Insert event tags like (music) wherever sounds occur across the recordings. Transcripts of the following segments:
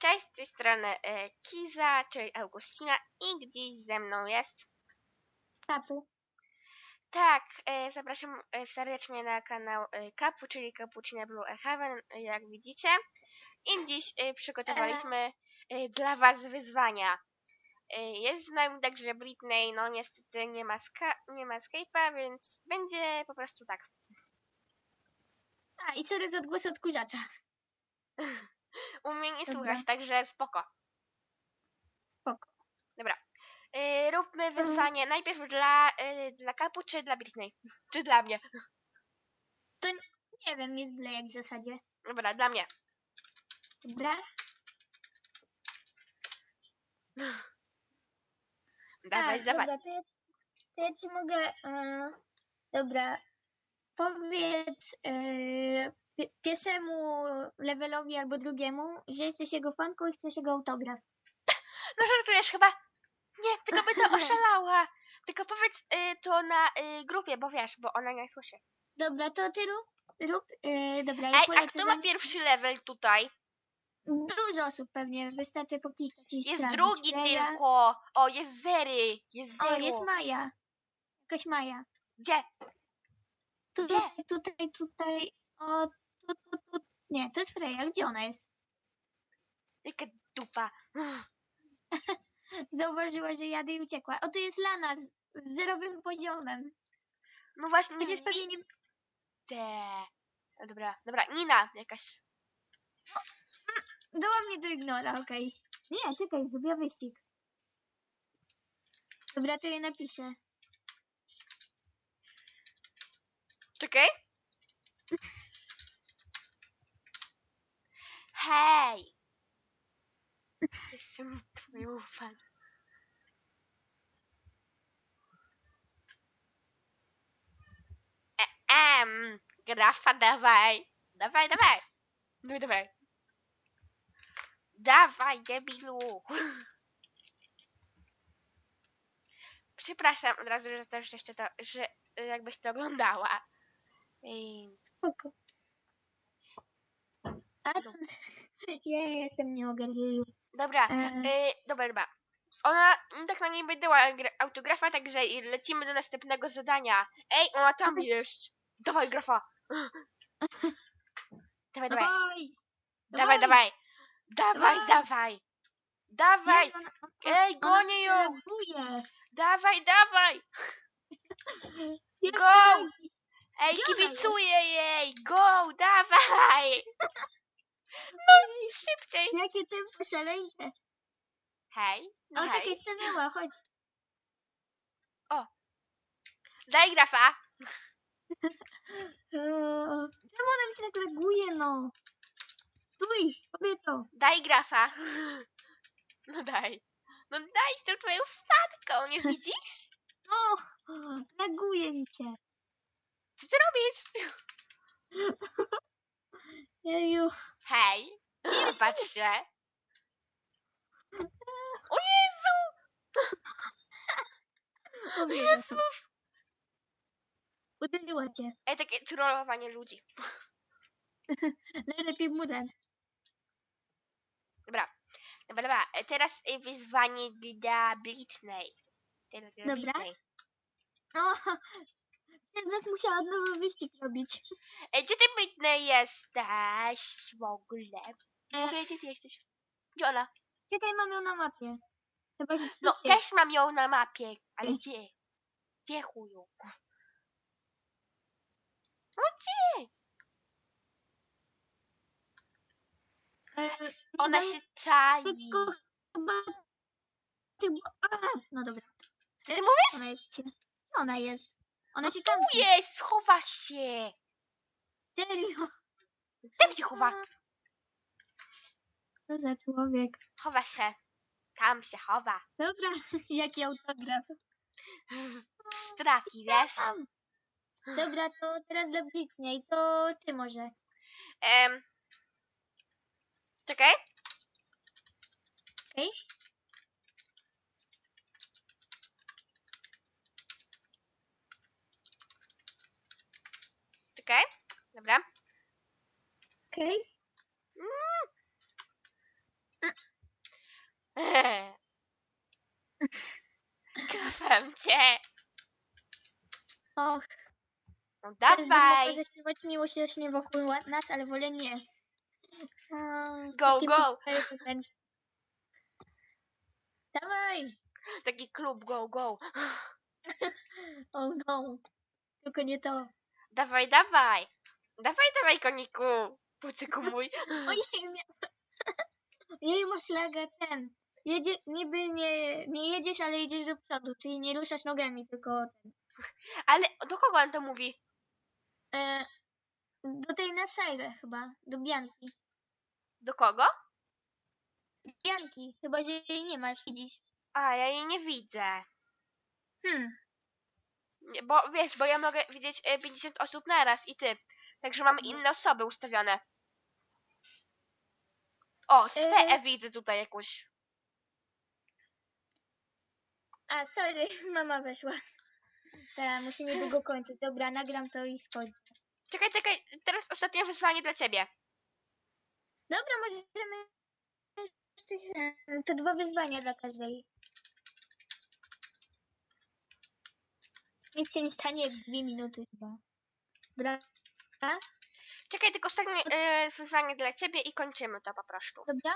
Cześć, z tej strony e, Kiza, czyli Augustina i gdzieś ze mną jest. Kapu. Tak, e, zapraszam e, serdecznie na kanał e, Kapu, czyli Cappuccino Blue Heaven, e, jak widzicie. I dziś e, przygotowaliśmy e, dla Was wyzwania. E, jest z nami także Britney, no niestety nie ma, ska- nie ma Skype'a, więc będzie po prostu tak. A, i sorry za odgłos odkurzacza. (laughs) U mnie nie Dobra. także spoko. Spoko. Dobra. E, róbmy wyzwanie najpierw dla, e, dla Kapu, czy dla Britney? (laughs) Czy dla mnie? Nie wiem, jest byle jak w zasadzie. Dobra, dla mnie. Dobra. (laughs) Dawaj, A, dawaj. Dobra, to ja, to ja ci mogę... E, dobra. Powiedz e, pi- pierwszemu levelowi albo drugiemu, że jesteś jego fanką i chcesz jego autograf. (laughs) No żartujesz chyba? Nie, tylko by to (laughs) oszalała. Tylko powiedz y, to na y, grupie, bo wiesz, bo ona nie słyszy. Dobra, to ty rób. rób e, dobra, ja Ej, a kto ma pierwszy level tutaj? Dużo osób pewnie, wystarczy poklikać i Jest sprawdzić. drugi tylko. O, jest zery. Jest O, zero. jest Maja. Jakaś Maja. Gdzie? Tutaj, tutaj, tutaj. O, tu, tu, tu. Nie, to jest Freya. Gdzie ona jest? Jaka dupa. (laughs) Zauważyła, że jadę i uciekła. O, tu jest Lana z, z zerowym poziomem. No właśnie, nie Chociaż pewnie nie... widzę. No dobra, dobra, Nina jakaś. Dała mnie do ignora, okej. Nie, czekaj, zrobiła wyścig. Dobra, to je napiszę. Czekaj. (laughs) Hej! Jestem twoją fan. E, em, grafa dawaj. Dawaj, dawaj. Dawaj, dawaj. Dawaj, debilu. Przepraszam od razu, że też jeszcze to, że y, jakbyś to oglądała. Ej, Spoko. A, (laughs) ja jestem nieogarnięty. Dobra, E. y, dobra, dobra. Ona tak na niej by dała autografa, także lecimy do następnego zadania. Ej, ona tam jest. Dawaj, grafa. (laughs) Dawaj, dawaj. Dawaj! Dawaj, dawaj. Dawaj, Dawaj. dawaj. Ej, gonię ją. Dawaj, dawaj. (laughs) Go! Ej, kibicuję jej. Go, dawaj. No i szybciej. Jakie tempo szaleńcze. Hej, no O, hej. czekaj, stanęła, chodź. Daj grafa. (laughs) Czemu ona mi się tak laguje, no? Stój, kobieto. Daj grafa. (laughs) No daj. No daj z tą twoją fatką, nie (laughs) widzisz? O, laguje mi się. Co ty robisz? Jeju. Hej, patrzę. O Jezu! Kobieto. Jezus! Uderzyła cię. Ej, takie trollowanie ludzi. Najlepiej mu ten. Dobra, dobra, dobra. E, Teraz e, wyzwanie dla Britney. Teraz dla Dobra. Britney. O, nas musiała od nowo wyścig robić. Ej, gdzie ty Britney jesteś w ogóle? W E, ogóle gdzie ty jesteś? Gdzie ona? czekaj, mam ją na mapie. Chyba, że No, tutaj też mam ją na mapie, ale Ej. gdzie? Gdzie chuju? No gdzie? E, Ona daj- się czai. Tylko chyba... Ty, a, no dobra. Co ty mówisz? Ona jest... Ona jest? Ona No się tu kampi. jest, schowa się. Serio? Tam się chowa. Co za człowiek. Chowa się. Tam się chowa. Dobra, (laughs) jaki autograf. Straki, wiesz? Tam. Dobra, to teraz dla Britney, to ty może. Em, czekaj. Okej? Okej, okay. dobra. Okej. Okay. Mm. (laughs) Kocham cię. Och. No dawaj. Zaśpiewać miłosiernie wokół nas, ale wolę nie. Um, go, go. Dawaj. Taki klub go, go. (laughs) oh no. Tylko nie to. Dawaj, dawaj. Dawaj, dawaj, koniku. Pucyku (laughs) mój. Ojej, mia... (laughs) Jej, masz laga ten. Jedzie, niby nie, nie jedziesz, ale jedziesz do przodu, czyli nie ruszasz nogami, tylko ten. Ale do kogo on to mówi? E, do tej na chyba, do Bianki. Do kogo? Bianki, chyba, że jej nie masz, widzisz. A, ja jej nie widzę. Hmm, Nie, Bo wiesz, bo ja mogę widzieć e, 50 osób naraz i ty. Także mamy inne osoby ustawione. O, Sfeę E. widzę tutaj jakąś. a sorry, (laughs) mama weszła. Ta, muszę niedługo (laughs) kończyć. Dobra, nagram to i skończę. Czekaj, czekaj, teraz ostatnie wyzwanie dla ciebie. Dobra, możemy e, te dwa wyzwania dla każdej. Nic się nie stanie jak dwie minuty chyba. Dobra? Czekaj, tylko ostatnie e, wyzwanie dla ciebie i kończymy to po prostu. Dobra?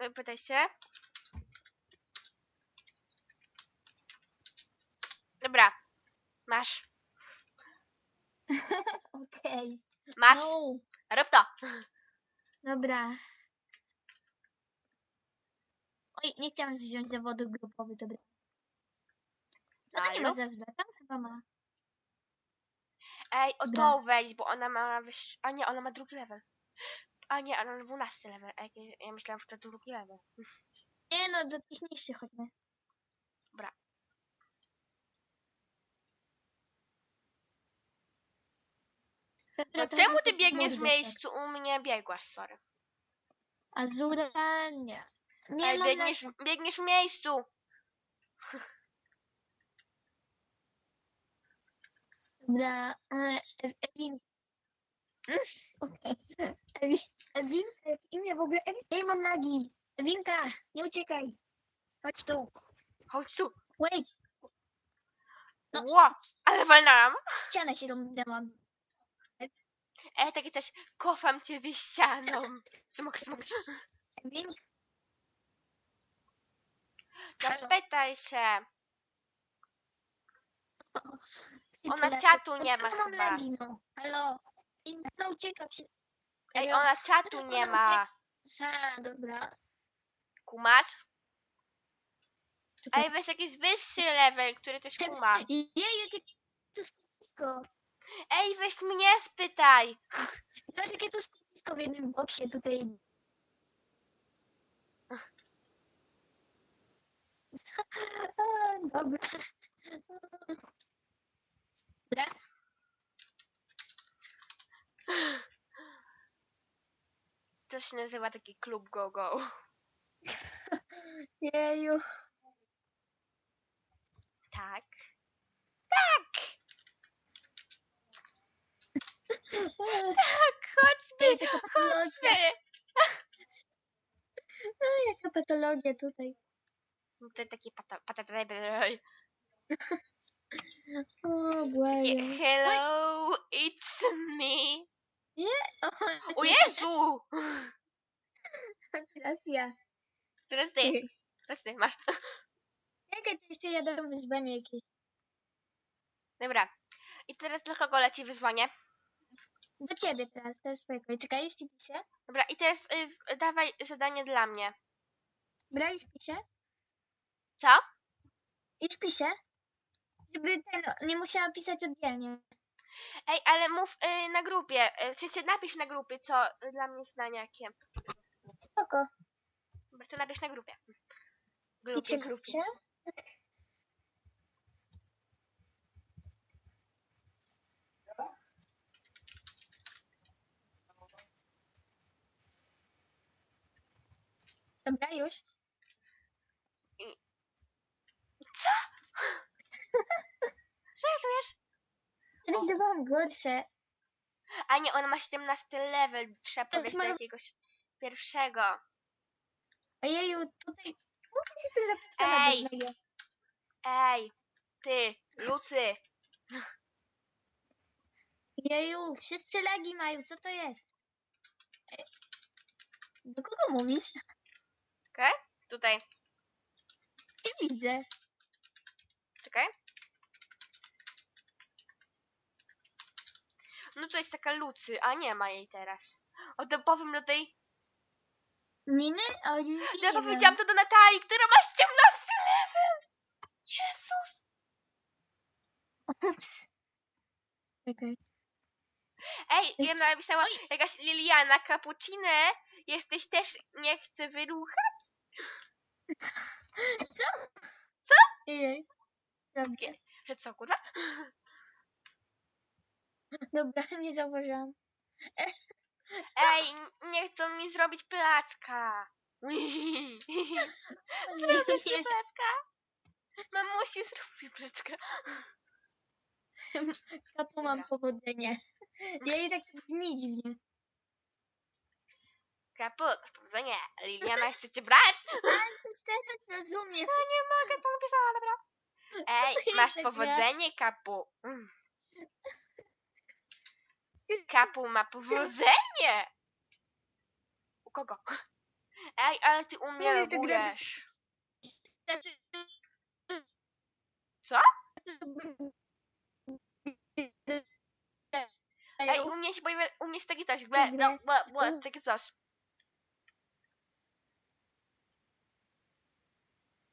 E, Pytaj się. Dobra. Masz. (laughs) Okej. Masz. No. Rób to. Dobra. Oj, nie chciałam wziąć zawodu grupowy, dobra. Nie ma zaraz tam chyba ma. Ej, o Dobra. tą wejdź, bo ona ma wyższy... A nie, ona ma drugi level. A nie, ona ma 12 level. Ej, ja- myślałam, że to drugi level. Nie no, do tych niższych chodźmy. Dobra. No czemu ty biegniesz w miejscu? U mnie biegłaś, sorry. Azura, nie. Nie Ej, mam biegniesz, na... biegniesz w miejscu. (laughs) Dobra, e, E- Ewin. (laughs) Mm, okej. Ewin, Ewin, e, imię w ogóle. Ej, mam nagi. Ewinka, nie uciekaj. Chodź tu. Chodź tu. Wait, No. Ło, ale walnęłam. ścianę się domdęłam. Ej, takie coś, kofam cię ścianą. Smok, smok. Ewin? No pytaj się. Ona Przytulę czatu nie ma No, chyba. no. Halo. No uciekam się. Ej, ona czatu nie ma. Ha, dobra. Kumasz? Ej, weź jakiś wyższy level, który też kuma. Jeju, jakie tu skisko. Ej, weź mnie spytaj. Zobacz, jakie tu skisko w jednym boksie tutaj. A. (laughs) (laughs) Dobra. To się nazywa taki klub go go. (laughs) Jeju. Tak. Tak, chodźmy, taka patologia. chodźmy. (laughs) A, Jaka patologia tutaj. To taki pata, patata, (laughs) O, błagam. hello, it's me. O, (laughs) O Jezu! (laughs) teraz ja. Teraz ty, teraz ty, masz. (laughs) Czekaj, to jeszcze ja dam wyzwanie jakieś. Dobra. I teraz dla kogo leci wyzwanie? Do ciebie teraz, teraz czekaj. Czekaj, już ci piszę. Dobra, i teraz y, w- dawaj zadanie dla mnie. Dobra, już piszę. Co? Już piszę. Żeby ten, nie musiała pisać oddzielnie. Ej, ale mów y, na grupie. Y, w sensie napisz na grupie, co y, dla mnie zadania jakie. Spoko. Dobra, to napisz na grupie. I Grupie, cię grupie. Dobra, już. Co? Żartujesz? Wydawałam gorsze. A nie, ona ma 17 level. Trzeba Ale podejść do jakiegoś pierwszego. Ojeju, tutaj... Mówię ci tyle napisane Ej. bez. Ej, ty, Lucy. Jeju, wszyscy lagi mają, co to jest? Do kogo mówisz? Okej? Tutaj. Nie widzę. Czekaj. No to jest taka Lucy, a nie ma jej teraz. O, to powiem do tej... Niny? O, nie, Ja wiem. powiedziałam to do Natalii, która ma 17 level! Jezus! Ups. Czekaj. Ej, ja napisała jakaś Liliana Cappuccine. Jesteś też, nie chcę wyruchać? Ej. Dobrze. Że co, kurwa? (laughs) Dobra, (laughs) nie zauważyłam. Ej, nie chcą mi zrobić placka. (laughs) Zrobisz mi placka? Mamusi, zrób mi placka. Kapu mam powodzenie. Ja i tak brzmi dziwnie. Kaput, powodzenie. Liliana chce cię brać? Już teraz rozumiem. Ja nie mogę, to napisała, dobra. Ej, masz powodzenie, Kapu. Kapu ma powodzenie. U kogo? Ej, ale ty u mnie Mówię, że gra- logujesz. Znaczy- Co? Ej, u mnie się pojawia, u mnie jest takie coś, ble, no, ble, ble, takie coś.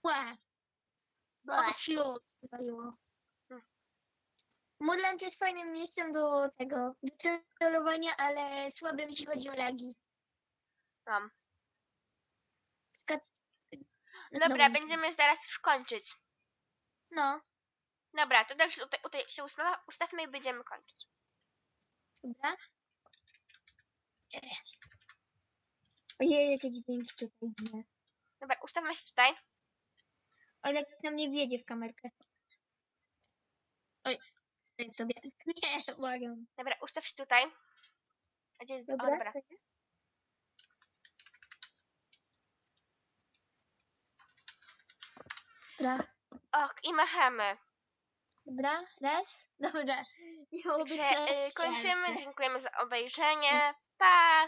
Ła. Ble. O, siu, zwaliło. Hmm. Modland jest fajnym miejscem do tego, do trollowania, ale słabym jeśli chodzi o lagi. Mam. Dobra, będziemy zaraz już kończyć. No, Dobra, to też tutaj, tutaj się usta- ustawmy i będziemy kończyć. dobra. Ojej, jakie dźwięki tutaj dziwne. Dobra, ustawmy się tutaj. O ile ktoś na mnie wjedzie w kamerkę. Oj, tak sobie. (laughs) Nie, błagam. Dobra, ustaw się tutaj. A Gdzie jest? O, Dobra, dobra. stoję. Dobra, Och, i machamy. dobra, raz, dobra. Miało być Także na y, kończymy. Dziękujemy za obejrzenie. Pa!